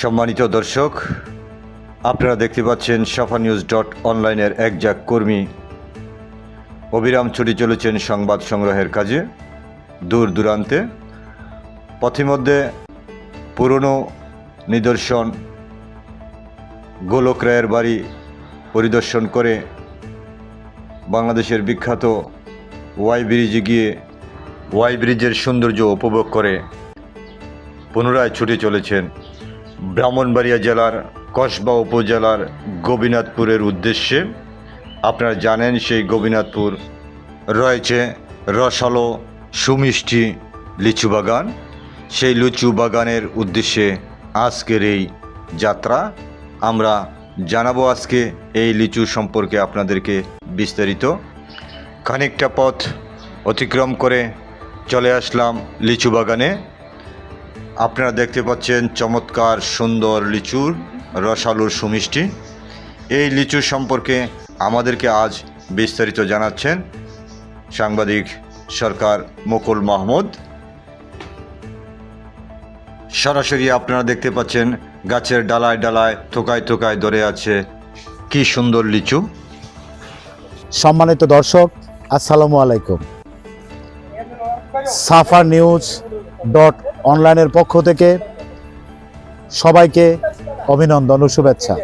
সম্মানিত দর্শক, আপনারা দেখতে পাচ্ছেন সাফা নিউজ ডট অনলাইনের একজাক কর্মী। অবিরাম ছুটি চলেছেন সংবাদ সংগ্রহের কাজে, দূর দূরান্তে। পথিমধ্যে পুরনো নিদর্শন গোলক রায়ের বাড়ি পরিদর্শন করে বাংলাদেশের বিখ্যাত ওয়াই ব্রিজে গিয়ে ওয়াই ব্রিজের সৌন্দর্য উপভোগ করে পুনরায় ছুটে চলেছেন ব্রাহ্মণবাড়িয়া জেলার কসবা উপজেলার গোবিনাথপুরের উদ্দেশ্যে আপনারা জানেন সেই গোবিনাথপুর রয়েছে রসালো সুমিষ্টি লিচু বাগান। সেই লিচু বাগানের উদ্দেশ্যে আজকের এই যাত্রা। আমরা জানাব আজকে এই লিচু সম্পর্কে আপনাদেরকে বিস্তারিত। খানিকটা পথ অতিক্রম করে চলে আসলাম লিচু বাগানে। আপনারা দেখতে পাচ্ছেন চমৎকার, সুন্দর লিচুর রসালুর সুমিষ্টি। এই লিচু সম্পর্কে আমাদেরকে আজ বিস্তারিত জানাচ্ছেন সাংবাদিক সরকার মুকুল মাহমুদ। সরাসরি আপনারা দেখতে পাচ্ছেন গাছের ডালায় ডালায়, থোকায় থোকায় ধরে আছে কি সুন্দর লিচু। সম্মানিত দর্শক, আসসালামু আলাইকুম। সাফার নিউজ ডট অনলাইনের পক্ষ থেকে সবাইকে অভিনন্দন ও শুভেচ্ছা।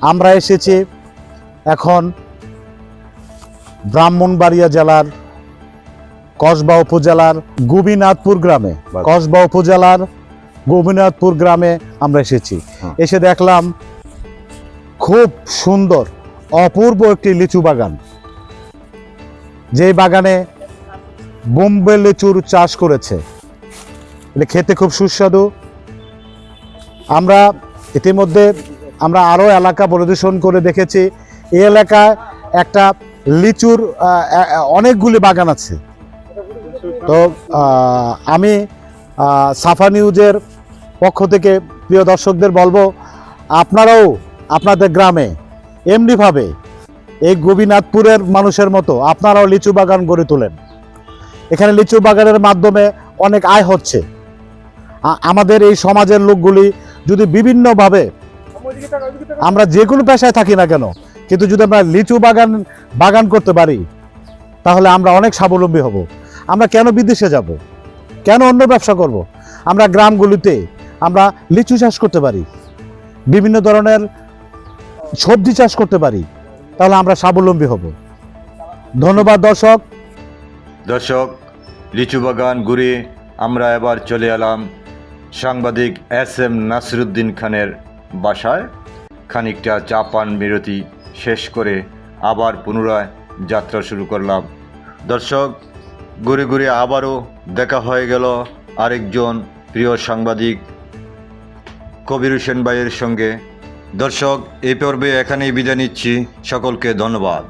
আমরা এসেছি এখন ব্রাহ্মণবাড়িয়া জেলার কসবা উপজেলার গোবিনাথপুর গ্রামে। কসবা উপজেলার গোবিনাথপুর গ্রামে আমরা এসেছি। হ্যাঁ। এসে দেখলাম খুব সুন্দর অপূর্ব একটি লিচু বাগান। যেই বাগানে বোম্বে লিচুর চাষ করেছে। এটা খেতে খুব সুস্বাদু। আমরা ইতিমধ্যে, আমরা আরও এলাকা পরিদর্শন করে দেখেছি। এই এলাকায় একটা লিচুর অনেকগুলি বাগান আছে। তো আমি সাফা নিউজের পক্ষ থেকে প্রিয় দর্শকদের বলব, আপনারাও আপনাদের গ্রামে এমনিভাবে এই গোপীনাথপুরের মানুষের মতো আপনারাও লিচু বাগান গড়ে তোলেন। এখানে লিচু বাগানের মাধ্যমে অনেক আয় হচ্ছে। আমাদের এই সমাজের লোকগুলি যদি বিভিন্নভাবে আমরা যে কোনো পেশায় থাকি না কেন, কিন্তু যদি আমরা লিচু বাগান বাগান করতে পারি, তাহলে আমরা অনেক স্বাবলম্বী হব। আমরা কেন বিদেশে যাব? কেন অন্য ব্যবসা করব? আমরা গ্রামগুলিতে আমরা লিচু চাষ করতে পারি। বিভিন্ন ধরনের সবজি চাষ করতে পারি। তাহলে আমরা স্বাবলম্বী হব। ধন্যবাদ, দর্শক। দর্শক, লিচু বাগান ঘুরে আমরা এবার চলে এলাম সাংবাদিক এস এম নাসিরুদ্দিন খানের বাসায় খানিকটা চা পান বিরতি শেষ করে আবার পুনরায় যাত্রা শুরু করলাম। দর্শক, ঘুরে ঘুরে আবারও দেখা হয়ে গেল আরেকজন প্রিয় সাংবাদিক কবির হোসেন ভাইয়ের সঙ্গে। দর্শক, এই পর্বে এখানেই বিদায় নিচ্ছি। সকলকে ধন্যবাদ।